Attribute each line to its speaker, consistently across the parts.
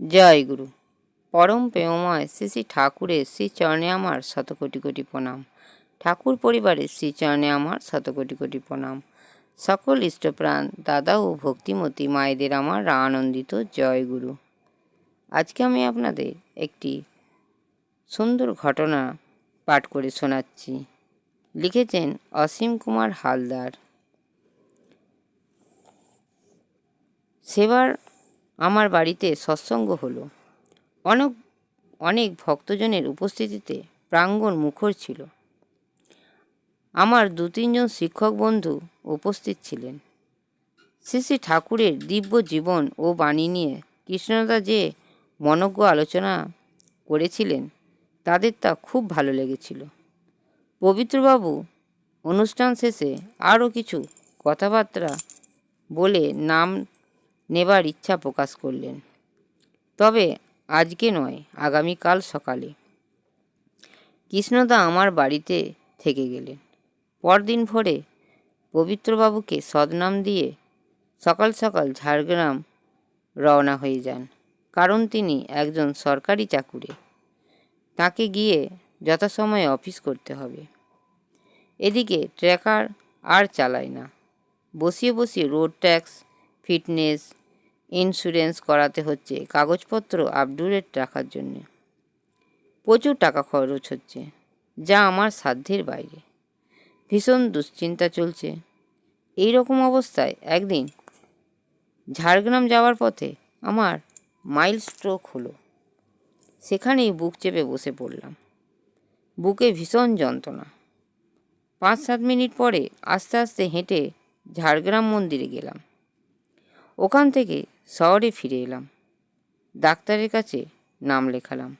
Speaker 1: জয় গুরু। পরম প্রেমময় শ্রী শ্রী ঠাকুরের শ্রী চরণে আমার শত কোটি কোটি প্রণাম। ঠাকুর পরিবারের শ্রী চরণে আমার শত কোটি কোটি প্রণাম। সকল ইষ্টপ্রাণ, দাদা ও ভক্তিমতী মায়েদের আমার আনন্দিত জয় গুরু। আজকে আমি আপনাদের একটি সুন্দর ঘটনা পাঠ করে শোনাচ্ছি। লিখেছেন অসীম কুমার হালদার। সেবার আমার বাড়িতে সৎসঙ্গ হলো। অনেক অনেক ভক্তজনের উপস্থিতিতে প্রাঙ্গণ মুখর ছিল। আমার দু তিনজন শিক্ষক বন্ধু উপস্থিত ছিলেন। শ্রী শ্রী ঠাকুরের দিব্য জীবন ও বাণী নিয়ে কৃষ্ণদা যে মনজ্ঞ আলোচনা করেছিলেন, তাদের তা খুব ভালো লেগেছিল। পবিত্রবাবু অনুষ্ঠান শেষে আরও কিছু কথাবার্তা বলে নাম নেবার ইচ্ছা প্রকাশ করলেন। তবে আজকে নয়, আগামীকাল সকালে। কৃষ্ণদা আমার বাড়িতে থেকে গেলেন। পরদিন ভোরে পবিত্রবাবুকে সদনাম দিয়ে সকাল সকাল ঝাড়গ্রাম রওনা হয়ে যান, কারণ তিনি একজন সরকারি চাকুরে। তাকে গিয়ে যথাসময়ে অফিস করতে হবে। এদিকে ট্র্যাকার আর চালায় না। বসিয়ে বসিয়ে রোড ট্যাক্স, ফিটনেস ইন্স্যুরেন্স করাতে হচ্ছে, কাগজপত্র আপডুরেট রাখার জন্যে। প্রচুর টাকা খরচ হচ্ছে, যা আমার সাধ্যের বাইরে। ভীষণ দুশ্চিন্তা চলছে। এই রকম অবস্থায় একদিন ঝাড়গ্রাম যাওয়ার পথে আমার মাইল স্ট্রোক হলো। সেখানেই বুক চেপে বসে পড়লাম। বুকে ভীষণ যন্ত্রণা। পাঁচ সাত মিনিট পরে আস্তে আস্তে হেঁটে ঝাড়গ্রাম মন্দিরে গেলাম। ওখান থেকে শহরে ফিরে এলাম। ডাক্তারের কাছে নাম লেখালাম।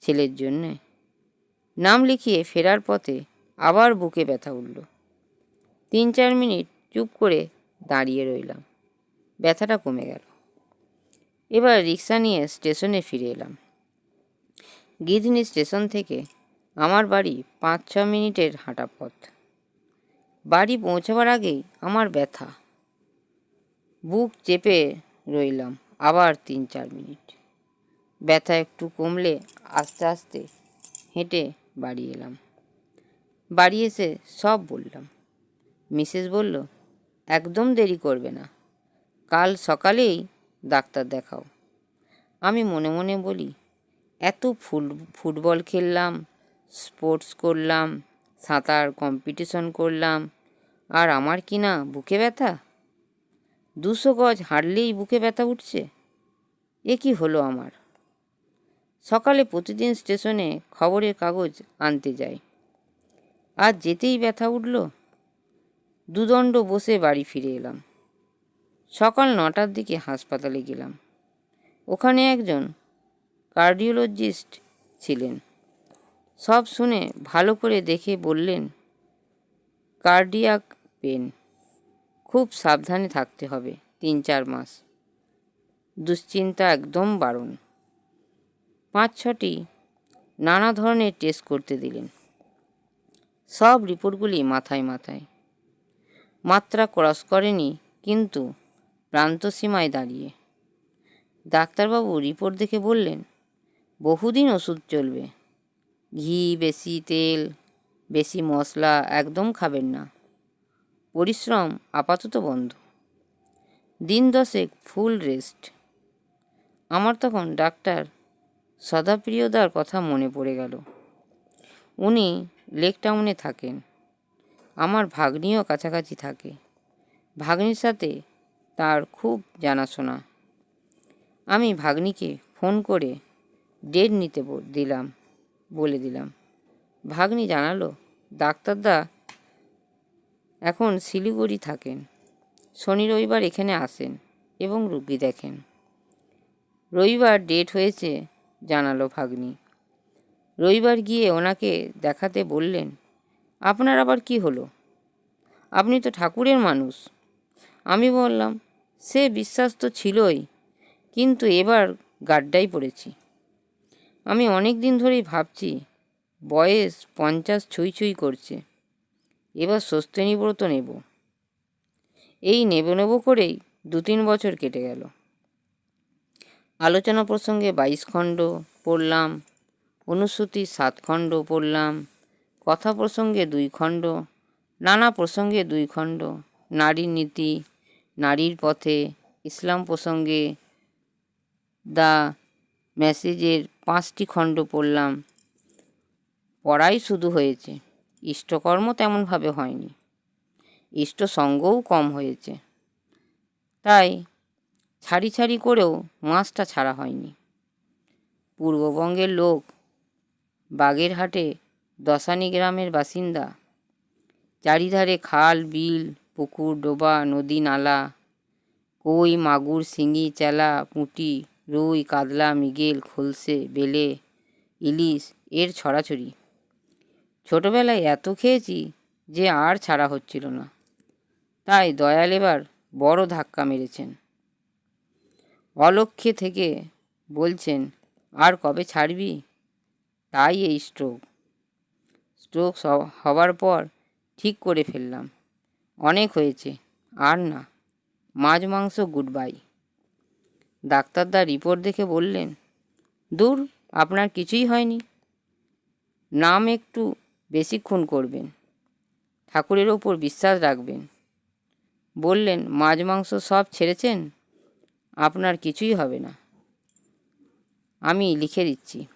Speaker 1: ছেলের জন্যে। নাম লিখিয়ে ফেরার পথে আবার বুকে ব্যথা উঠল। তিন চার মিনিট চুপ করে দাঁড়িয়ে রইলাম। ব্যথাটা কমে গেল। এবার রিক্সা নিয়ে স্টেশনে ফিরে এলাম। গিধনি স্টেশন থেকে আমার বাড়ি পাঁচ ছ মিনিটের হাঁটা পথ। বাড়ি পৌঁছাবার আগেই আমার ব্যথা বুক চেপে রইলাম। আবার তিন চার মিনিট। ব্যথা একটু কমলে আস্তে আস্তে হেঁটে বাড়ি এলাম। বাড়ি এসে সব বললাম। মিসেস বলল, একদম দেরি করবে না। কাল সকালেই ডাক্তার দেখাও। আমি মনে মনে বলি, এত ফুল, ফুটবল খেললাম, স্পোর্টস করলাম, সাঁতার কম্পিটিশন করলাম, আর আমার কি না বুকে ব্যথা? দুশো গজ হাঁটলেই বুকে ব্যথা উঠছে? এ কি হলো আমার? সকালে প্রতিদিন স্টেশনে খবরের কাগজ আনতে যাই। আজ যেতেই ব্যথা উঠল। দুদণ্ড বসে বাড়ি ফিরে এলাম। সকাল নটার দিকে হাসপাতালে গেলাম। ওখানে একজন কার্ডিওলজিস্ট ছিলেন। সব শুনে ভালো করে দেখে বললেন, কার্ডিয়াক পেন। খুব সাবধানে থাকতে হবে, তিন চার মাস। দুশ্চিন্তা একদম বারণ। পাঁচ ছটি নানা ধরনের টেস্ট করতে দিলেন। সব রিপোর্টগুলি মাথায় মাথায়। মাত্রা ক্রস করেনি, কিন্তু প্রান্তসীমায় দাঁড়িয়ে। ডাক্তারবাবু রিপোর্ট দেখে বললেন, বহুদিন ওষুধ চলবে। ঘি, বেশি তেল, বেশি মশলা একদম খাবেন না। পরিশ্রম আপাতত বন্ধ। দিন দশেক ফুল রেস্ট। আমার তখন ডাক্তার সদাপ্রিয়দার কথা মনে পড়ে গেল। উনি লেক টাউনে থাকেন। আমার ভাগ্নিও কাছাকাছি থাকে। ভাগ্নির সাথে তার খুব জানাশোনা। আমি ভাগ্নিকে ফোন করে ডেট নিতে দিলাম, বলে দিলাম। ভাগ্নি জানালো, ডাক্তারদা এখন শিলিগুড়ি থাকেন। শনি রবিবার এখানে আসেন এবং রুগী দেখেন। রবিবার ডেট হয়েছে, জানালো ভাগ্নি। রবিবার গিয়ে ওনাকে দেখাতে বললেন, আপনার আবার কি হলো? আপনি তো ঠাকুরের মানুষ। আমি বললাম, সে বিশ্বাস তো ছিলই, কিন্তু এবার গাড্ডাই পড়েছি। আমি অনেক দিন ধরেই ভাবছি, বয়স পঞ্চাশ ছুঁই ছুঁই করছে। এবার স্বস্তিনী ব্রত নেব। এই নেব নেব করেই দু তিন বছর কেটে গেল। আলোচনা প্রসঙ্গে বাইশ খণ্ড পড়লাম অনুশ্রুতি সাত খণ্ড পড়লাম, কথা প্রসঙ্গে দুই খণ্ড, নানা প্রসঙ্গে দুই খণ্ড নারীর নীতি, নারীর পথে, ইসলাম প্রসঙ্গে দ্য মেসেজের পাঁচটি খণ্ড পড়লাম। পড়াই শুধু হয়েছে। ইষ্টকর্ম তেমনভাবে হয়নি। ইষ্ট সঙ্গও কম হয়েছে। তাই ছাড়ি ছাড়ি করেও মাছটা ছাড়া হয়নি। পূর্ববঙ্গের লোক বাগেরহাটে দশানি গ্রামের বাসিন্দা। চারিধারে খাল, বিল, পুকুর, ডোবা, নদী নালা, কই, মাগুর, শিঙি, চেলা, পুঁটি, রুই, কাতলা, মৃগেল, খোলসে, বেলে, ইলিশ, এর ছড়াছড়ি। ছোটবেলায় এত খেয়েছি যে আর ছাড়া হচ্ছিল না। তাই দয়াল এবার বড় ধাক্কা মেরেছেন। অলক্ষ্যে থেকে বলছেন, আর কবে ছাড়বি? তাই এই স্ট্রোক স্ট্রোক হবার পর ঠিক করে ফেললাম। অনেক হয়েছে, আর না। মাছ, মাংস গুড বাই ডাক্তারদা রিপোর্ট দেখে বললেন, দূর, আপনার কিছুই হয়নি। নাম একটু বেশিক্ষণ করবেন। ঠাকুরের ওপর বিশ্বাস রাখবেন। বললেন, মাছ মাংস সব ছেড়েছেন? আপনার কিছুই হবে না। আমি লিখে দিচ্ছি।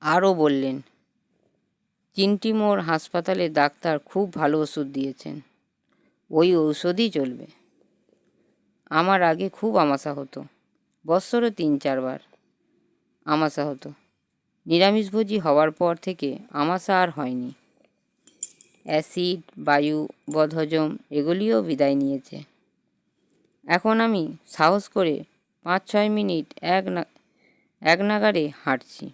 Speaker 1: আরও বললেন, চিন্টি মোড় হাসপাতালে ডাক্তার খুব ভালো ওষুধ দিয়েছেন। ওই ঔষধই চলবে। আমার আগে খুব আমাশা হতো। বৎসরে তিন চারবার আমাশা হতো। নিরামিষভোজী হওয়ার পর থেকে আমাশা আর হয়নি। অ্যাসিড, বায়ু, বদহজম এগুলিও বিদায় নিয়েছে। এখন আমি সাহস করে পাঁচ ছয় মিনিট এক না, এক নাগারে হাঁটছি।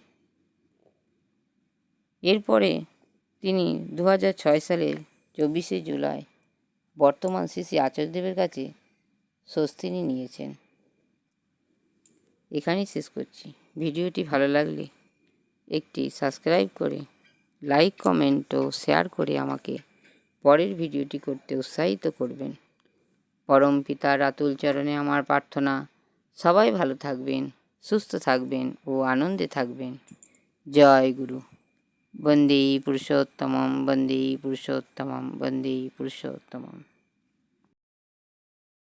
Speaker 1: এরপরে তিনি দু ছয় সালের চব্বিশে জুলাই বর্তমান শ্রী আচার্যদেবের কাছে স্বস্তিনি নিয়েছেন। এখানেই শেষ করছি। ভিডিওটি ভালো লাগলে একটি সাবস্ক্রাইব করে লাইক কমেন্ট ও শেয়ার করে আমাকে পরের ভিডিওটি করতে উৎসাহিত করবেন। পরম পিতার আতুল চরণে আমার প্রার্থনা। সবাই ভালো থাকবেন, সুস্থ থাকবেন ও আনন্দে থাকবেন। জয় গুরু। বন্দে পুরুষোত্তমম বন্দে পুরুষোত্তমম বন্দে পুরুষোত্তমম।